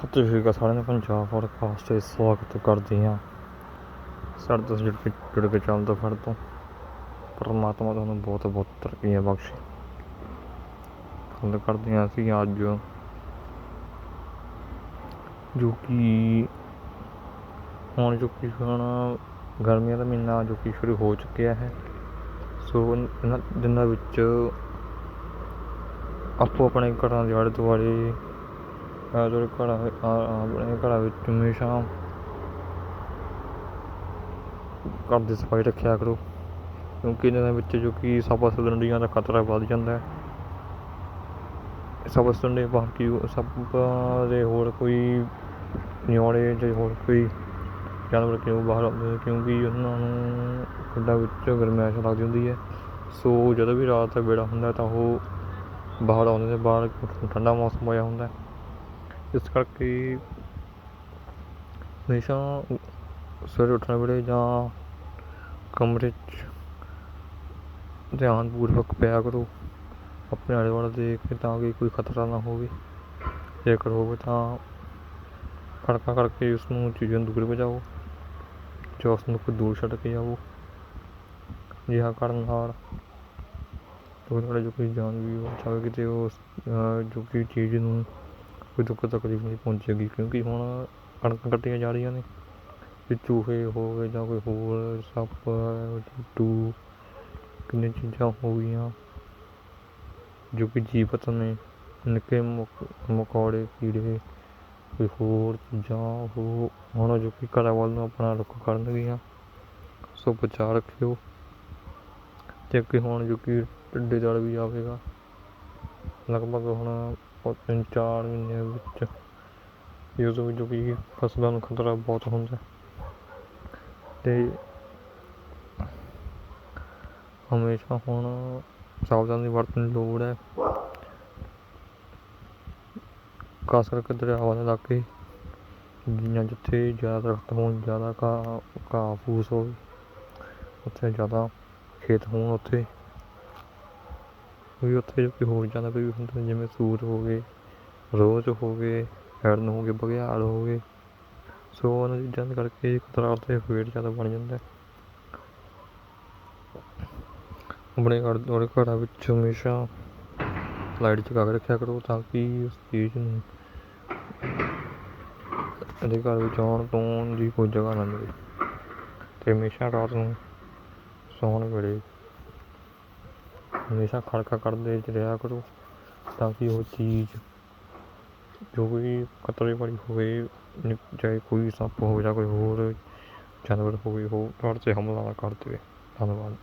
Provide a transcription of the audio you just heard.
ਸਤਿ ਸ਼੍ਰੀ ਅਕਾਲ ਸਾਰਿਆਂ ਨੂੰ, ਪੰਜਾਬ ਪੋਡਕਾਸਟ ਤੇ ਸਵਾਗਤ ਕਰਦੇ ਹਾਂ। ਸਾਡੇ ਤੋਂ ਜੁੜ ਕੇ ਜੁੜ ਕੇ ਚੱਲਦਾ ਫਿਰ ਤੋਂ ਪਰਮਾਤਮਾ ਤੁਹਾਨੂੰ ਬਹੁਤ ਬਹੁਤ ਤਰੱਕੀਆਂ ਬਖਸ਼ੇ। ਗੱਲ ਕਰਦੇ ਹਾਂ ਅਸੀਂ ਅੱਜ। ਜੋ ਕਿ ਹੁਣ ਜੋ ਕਿ ਹੁਣ ਗਰਮੀਆਂ ਦਾ ਮਹੀਨਾ ਜੋ ਕਿ ਸ਼ੁਰੂ ਹੋ ਚੁੱਕਿਆ ਹੈ। ਸੋ ਇਹਨਾਂ ਦਿਨਾਂ ਵਿੱਚ ਆਪੋ ਆਪਣੇ ਘਰਾਂ ਦੇ ਆਲੇ ਦੁਆਲੇ ਆ ਜਿਹੜੇ ਘਰਾਂ ਆਪਣੇ ਘਰਾਂ ਵਿੱਚ ਹਮੇਸ਼ਾ ਘਰ ਦੀ ਸਫ਼ਾਈ ਰੱਖਿਆ ਕਰੋ। ਕਿਉਂਕਿ ਇਹਨਾਂ ਵਿੱਚ ਜੋ ਕਿ ਸੱਪ ਸਲੰਡੀਆਂ ਦਾ ਖਤਰਾ ਵੱਧ ਜਾਂਦਾ ਹੈ। ਸੱਪ ਸਲੰਡੀ ਬਾਕੀ ਉਹ ਦੇ ਹੋਰ ਕੋਈ ਨਿਆਣੇ ਜਾਂ ਹੋਰ ਕੋਈ ਜਾਨਵਰ ਕਿਉਂ ਬਾਹਰ ਆਉਂਦੇ ਕਿਉਂਕਿ ਉਹਨਾਂ ਨੂੰ ਖੱਡਾਂ ਵਿੱਚ ਗਰਮੈਸ਼ ਲੱਗਦੀ ਹੁੰਦੀ ਹੈ। ਸੋ ਜਦੋਂ ਵੀ ਰਾਤ ਦਾ ਵੇੜਾ ਹੁੰਦਾ ਤਾਂ ਉਹ ਬਾਹਰ ਆਉਂਦੇ ਨੇ, ਬਾਹਰ ਠੰਡਾ ਮੌਸਮ ਹੋਇਆ ਹੁੰਦਾ ਇਸ ਕਰਕੇ ਹਮੇਸ਼ਾ ਸਵੇਰੇ ਉੱਠਣ ਵੇਲੇ ਜਾਂ ਕਮਰੇ 'ਚ ਧਿਆਨ ਪੂਰਵਕ ਪਿਆ ਕਰੋ। ਆਪਣੇ ਆਲੇ ਦੁਆਲੇ ਦੇਖ ਕੇ ਤਾਂ ਕਿ ਕੋਈ ਖਤਰਾ ਨਾ ਹੋਵੇ। ਜੇਕਰ ਹੋਵੇ ਤਾਂ ਖੜਕਾ ਕਰਕੇ ਉਸ ਨੂੰ ਚੀਜ਼ਾਂ ਨੂੰ ਦੂਰ ਭਜਾਓ, ਜਾਂ ਉਸ ਨੂੰ ਕੋਈ ਦੂਰ ਛੱਡ ਕੇ ਜਾਓ। ਅਜਿਹਾ ਕਰਨ ਨਾਲ ਤੁਹਾਡੇ ਜੋ ਕੋਈ ਜਾਨ ਵੀ ਹੋ ਜਾਵੇ ਕਿਤੇ ਉਸ ਜੋ ਕਿ ਚੀਜ਼ ਨੂੰ ਕੋਈ ਦੁੱਖ ਤਕਲੀਫ ਨਹੀਂ ਪਹੁੰਚੇਗੀ ਕਿਉਂਕਿ ਹੁਣ ਕਣਕਾਂ ਕੱਟੀਆਂ ਜਾ ਰਹੀਆਂ ਨੇ। ਤੇ ਚੂਹੇ ਹੋ ਗਏ ਜਾਂ ਕੋਈ ਹੋਰ ਸੱਪ ਟੂ ਕਿੰਨੀਆਂ ਚੀਜ਼ਾਂ ਹੋ ਗਈਆਂ, ਜੋ ਕਿ ਜੀਵਤ ਨੇ। ਨਿੱਕੇ ਮਕ- ਮਕੌੜੇ, ਕੀੜੇ, ਕੋਈ ਹੋਰ ਚੀਜ਼ਾਂ, ਉਹ ਹੁਣ ਜੋ ਕਿ ਘਰਾਂ ਵੱਲ ਨੂੰ ਆਪਣਾ ਰੁੱਖ ਕਰਨਗੀਆਂ। ਸੋ ਬਚਾ ਰੱਖਿਓ। ਤੇ ਅੱਗੇ ਹੁਣ ਜੋ ਕਿ ਟਿੱਡੇ ਦਲ ਵੀ ਆਵੇਗਾ। ਲਗਭਗ ਹੁਣ ਤਿੰਨ ਚਾਰ ਮਹੀਨਿਆਂ ਵਿੱਚ ਇਸ ਵਿੱਚ ਜੋ ਕਿ ਫਸਲਾਂ ਨੂੰ ਖਤਰਾ ਬਹੁਤ ਹੁੰਦਾ ਅਤੇ ਹਮੇਸ਼ਾ ਹੁਣ ਸਾਵਧਾਨੀ ਵਰਤਣ ਦੀ ਲੋੜ ਹੈ। ਖਾਸ ਕਰਕੇ ਦਰਿਆਵਾਂ ਦੇ ਇਲਾਕੇ ਜਾਂ ਜਿੱਥੇ ਜ਼ਿਆਦਾ ਦਰਖਤ ਹੋਣ, ਜ਼ਿਆਦਾ ਘਾਹ ਘਾਹ ਫੂਸ ਹੋਵੇ, ਉੱਥੇ ਜ਼ਿਆਦਾ ਖੇਤ ਹੋਣ, ਉੱਥੇ ਵੀ ਉੱਥੇ ਜੋ ਹੋਰ ਜ਼ਿਆਦਾ ਕੋਈ ਹੁੰਦਾ ਜਿਵੇਂ ਸੂਰ ਹੋ ਗਏ, ਰੋਜ਼ ਹੋ ਗਏ, ਹਿਰਨ ਹੋ ਗਏ, ਬਘਿਆੜ ਹੋ ਗਏ। ਸੋ ਉਹਨਾਂ ਚੀਜ਼ਾਂ ਦੇ ਕਰਕੇ ਖਤਰਾ ਉੱਥੇ ਫੇਰ ਜ਼ਿਆਦਾ ਬਣ ਜਾਂਦਾ ਆਪਣੇ ਘਰ ਆਪਣੇ ਘਰਾਂ ਵਿੱਚ ਹਮੇਸ਼ਾ ਲਾਈਟ ਜਗਾ ਕੇ ਰੱਖਿਆ ਕਰੋ ਤਾਂ ਕਿ ਉਸ ਚੀਜ਼ ਨੂੰ ਇਹਦੇ ਘਰ ਵਿੱਚ ਆਉਣ ਤੋਂ ਦੀ ਕੋਈ ਜਗ੍ਹਾ ਨਾ ਮਿਲੇ। ਤੇ ਹਮੇਸ਼ਾ ਰਾਤ ਨੂੰ ਸੌਣ ਵੇਲੇ ਹਮੇਸ਼ਾ ਖੜਕਾ ਕਰਦੇ ਰਿਹਾ ਕਰੋ ਤਾਂ ਕਿ ਉਹ ਚੀਜ਼ ਜੋ ਵੀ ਖਤਰੇ ਵਾਲੀ ਹੋਵੇ ਚਾਹੇ ਕੋਈ ਸੱਪ ਹੋਵੇ ਜਾਂ ਕੋਈ ਹੋਰ ਜਾਨਵਰ ਹੋਵੇ, ਉਹ ਤੁਹਾਡੇ 'ਤੇ ਹਮਲਾ ਨਾ ਕਰ ਦੇਵੇ। ਧੰਨਵਾਦ।